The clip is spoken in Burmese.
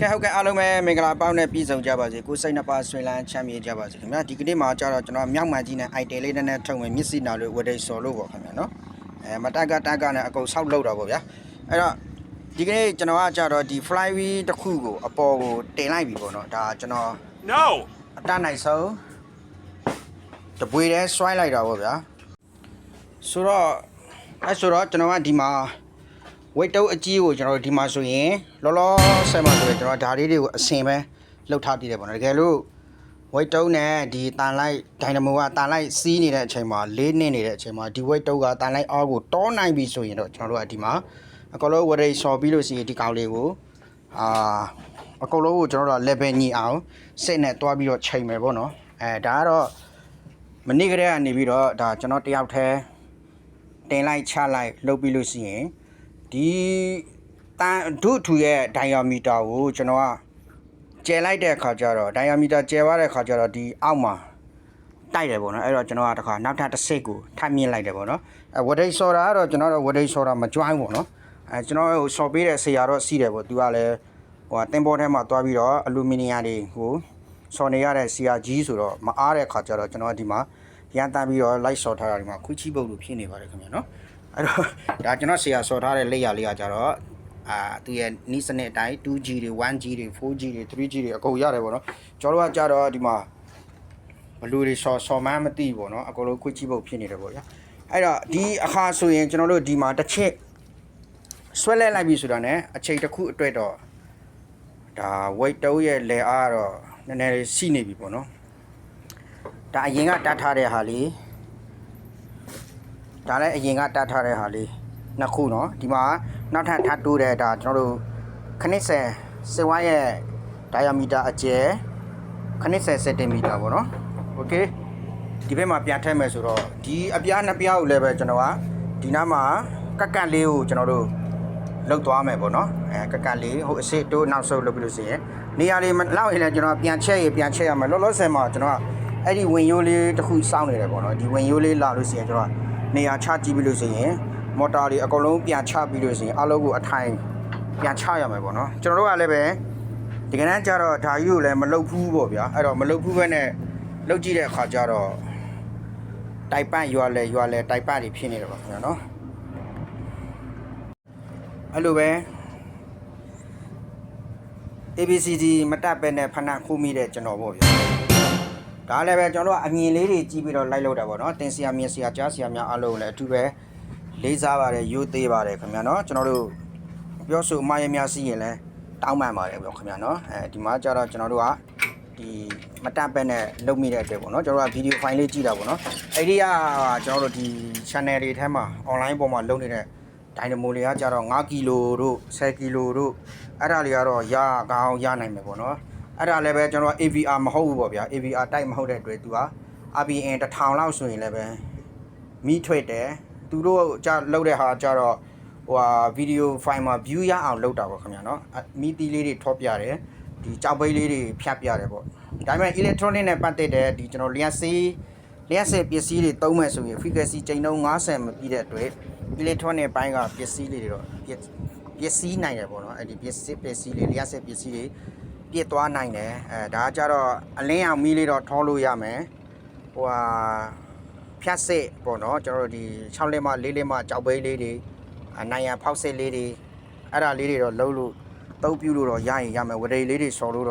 ကဲဟုတ်ကဲ့အားလုံးပဲမင်္ဂလာပေါင်းနဲ့ပြည်စုံကြပါစေကိုစိတ်နှစ်ပါးဆွေလန်းချမ်းမြေ့ကြပါစေခင်ဗျာဒီကနေ့မှာကျတော့ကျွန်တော်မြောက်မှန်ကြီးနဲ့ item လေးနည်းနည်းထုတ်မယ်မျက်စိနာလို့ဝဒိတ်စော်လို့ပေါ့ခင်ဗျာနော်အဲမတက်ကတက်ကနဲ့အကုန်ဆောက်လောက်တာပေါ့ဗျာအဲ့တော့ဒီကနေ့ကျွန်တော်ကကျတော့ဒီ fly wheel တစ်ခုကိုအပေါ်ကိုတင်လိုက်ပြီပေါ့နော်ဒါကျွန်တော် No! အတတ်နိုင်ဆုံးတပွေတည်းဆွိုင်းလိုက်တာပေါ့ဗျာဆိုတော့အဲဆိုတော့ကျွန်တော်ကဒီမှာ ဝိတ်တုပ်အကြီးကိုကျွန်တော်တို့ဒီမှာဆိုရင်လောလောဆယ်မှာဆိုရင်ကျွန်တော်ဒါလေးတွေကိုအစင်ပဲလှုပ်ထားပြတယ်ပေါ့နော်တကယ်လို့ဝိတ်တုပ်နဲ့ဒီတန်လိုက်ဒိုင်နမိုကတန်လိုက်စီးနေတဲ့အချိန်မှာလေးနှင်းနေတဲ့အချိန်မှာဒီဝိတ်တုပ်ကတန်လိုက်အောက်ကိုတောနိုင်ပြီဆိုရင်တော့ကျွန်တော်တို့ကဒီမှာအကောလုံးဝရိတ်ဆော်ပြီးလို့ရှိရင်ဒီကောင်လေးကိုအာအကောလုံးကိုကျွန်တော်တို့က level ညီအောင်စိတ်နဲ့တွားပြီးတော့ချိန်မယ်ပေါ့နော်အဲဒါကတော့မနေ့ကတည်းကနေပြီးတော့ဒါကျွန်တော်တယောက်တည်းတင်လိုက်ချလိုက်လုပ်ပြီးလို့ရှိရင် ဒီတန်ဒုထူရဲ့ဒိုင်ယာမီတာကိုကျွန်တော်ကကျယ်လိုက်တဲ့အခါကျတော့ဒိုင်ယာမီတာကျယ်သွားတဲ့အခါကျတော့ဒီအောက်မှာတိုက်တယ်ပေါ့နော်အဲ့တော့ကျွန်တော်ကတခါနောက်ထပ်တစ်စိတ်ကိုထပ်မြင့်လိုက်တယ်ပေါ့နော်အဲဝဒိတ်ဆော်တာကတော့ကျွန်တော်တို့ဝဒိတ်ဆော်တာမကြွိုင်းပေါ့နော်အဲကျွန်တော်တို့ဆော်ပေးတဲ့ဆရာတော့စီးတယ်ပေါ့သူကလည်းဟိုတင်ပေါ်ထဲမှာသွားပြီးတော့အလူမီနီယံတွေကိုဆော်နေရတဲ့ဆရာကြီးဆိုတော့မအားတဲ့အခါကျတော့ကျွန်တော်ကဒီမှာရန်တမ်းပြီးတော့လိုက်ဆော်ထားတာဒီမှာခွချီပုတ်လို့ဖြစ်နေပါတယ်ခင်ဗျာနော် အဲ့တော့ဒါကျွန်တော်ဆရာဆော်ထားတဲ့လက်ရလေးကကြတော့အာသူရဲ့နီးစနစ်အတိုင်း 2G တွေ 1G တွေ 4G တွေ 3G တွေအကုန်ရတယ်ပေါ့နော်ကျွန်တော်တို့ကကြတော့ဒီမှာဘလူတွေဆော်ဆော်မှန်းမသိဘူးပေါ့နော်အကုန်လုံးခွချီပုတ်ဖြစ်နေတယ်ပေါ့ဗျာအဲ့တော့ဒီအခါဆိုရင်ကျွန်တော်တို့ဒီမှာတစ်ချက်ဆွဲလဲလိုက်ပြီဆိုတာ ਨੇ အချိန်တစ်ခုအတွက်တော့ဒါ weight တုံးရဲ့လဲအားတော့နည်းနည်းလေးရှိနေပြီပေါ့နော်ဒါအရင်ကတတ်ထားတဲ့ဟာလေး ဒါလည်းအရင်ကတတ်ထားတဲ့ဟာလေးနှစ်ခုเนาะဒီမှာနောက်ထပ်ထပ်တိုးတဲ့ဒါကျွန်တော်တို့ခနစ်ဆယ်စဝိုင်းရဲ့ diameter အကျယ်ခနစ်ဆယ် cm ပေါ့เนาะโอเคဒီဘက်မှာပြန်ထည့်မယ်ဆိုတော့ဒီအပြားနှစ်ပြားကိုလည်းပဲကျွန်တော်ကဒီနားမှာကက်ကက်လေးကိုကျွန်တော်တို့လောက်သွားမယ်ပေါ့เนาะအဲကက်ကက်လေးဟိုအစစ်တိုးနောက်ဆုပ်လုပ်ပြီးလို့ရှိရင်နေရာလေးမလောက်ရင်လည်းကျွန်တော်ပြန်ချက်ရပြန်ချက်ရမယ်လောလောဆယ်မှာကျွန်တော်ကအဲ့ဒီဝင်ရိုးလေးတစ်ခုစောင်းနေတယ်ပေါ့เนาะဒီဝင်ရိုးလေးလာလို့ရှိရင်ကျွန်တော်က နေရာချကြည့်ပြီးလို့ဆိုရင်မော်တာတွေအကုန်လုံးပြန်ချပြီးလို့ဆိုရင်အလုံးကိုအထိုင်ပြန်ချရမယ်ပေါ့နော်ကျွန်တော်တို့ကလည်းပဲဒီကနေ့ကျတော့ဓာကြီးကိုလည်းမလုတ်ဘူးပေါ့ဗျာအဲ့တော့မလုတ်ဘူးပဲနဲ့လုတ်ကြည့်တဲ့အခါကျတော့တိုက်ပတ်ရွာလဲရွာလဲတိုက်ပတ်တွေဖြစ်နေတယ်ပေါ့ခင်ဗျာနော်အဲ့လိုပဲ ABCD မတက်ပဲနဲ့ဖဏခိုးမိတဲ့ကျွန်တော်ပေါ့ဗျာ ဒါလည်းပဲကျွန်တော်တို့ကအမြင်လေးတွေကြည့်ပြီးတော့လိုက်လို့တာပေါ့နော်တင်ဆရာမြင်ဆရာကြားဆရာများအားလုံးလည်းအထူးပဲလေးစားပါတယ်ယူသေးပါတယ်ခင်ဗျာနော်ကျွန်တော်တို့ပြောဆိုအမှားရများစီးရင်လည်းတောင်းပန်ပါတယ်ပြောခင်ဗျာနော်အဲဒီမှာကျတော့ကျွန်တော်တို့ကဒီမတက်ပဲနဲ့လုပ်မိတဲ့အတွက်ပေါ့နော်ကျွန်တော်တို့ကဗီဒီယိုဖိုင်လေးကြည့်တာပေါ့နော်အဲ့ဒီကကျွန်တော်တို့ဒီ channel တွေထဲမှာ online ပေါ်မှာလုပ်နေတဲ့ဒိုင်နမိုတွေကကြတော့5ကီလိုတို့10ကီလိုတို့အဲ့ဒါတွေကတော့ရကောင်းရနိုင်မယ်ပေါ့နော် အဲ့ဒါလည်းပဲကျွန်တော်က AVR မဟုတ်ဘူးပေါ့ဗျာ AVR တိုက်မဟုတ်တဲ့အတွက်သူက RPN 1000လောက်ဆိုရင်လည်းပဲမိထွေတယ်သူတို့ကြာလောက်တဲ့ဟာကြတော့ဟိုဟာဗီဒီယိုဖိုင်မှာ view ရအောင်လုပ်တာပေါ့ခင်ဗျာနော်အမိတီးလေးတွေထောပြတယ်ဒီကြောက်ပိတ်လေးတွေဖြတ်ပြတယ်ပေါ့ဒါပေမဲ့ electronic နဲ့ပတ်သက်တဲ့ဒီကျွန်တော်လျှက်စီးလျှက်စစ်ပစ္စည်းတွေသုံးမယ်ဆိုရင် frequency ချိန်နှုန်း90မပြည့်တဲ့အတွက် electronic ဘိုင်းကပစ္စည်းလေးတွေတော့ပစ္စပစ္စည်းနိုင်တယ်ပေါ့နော်အဲ့ဒီပစ္စည်းပစ္စည်းလေးလျှက်စစ်ပစ္စည်းတွေ ပြစ်သွားနိုင်တယ်အဲဒါကကြတော့အလင်းအောင်မီးလေးတော့ထောလို့ရမယ်ဟိုဟာဖြတ်စစ်ပေါ့နော်ကျွန်တော်တို့ဒီ6လက်မ4လက်မကြောက်ပိတ်လေးတွေအနိုင်ရဖောက်စစ်လေးတွေအဲ့ဒါလေးတွေတော့လုံးလို့သုံးပြလို့တော့ရရင်ရမယ်ဝရိတ်လေးတွေဆော်လို့တော့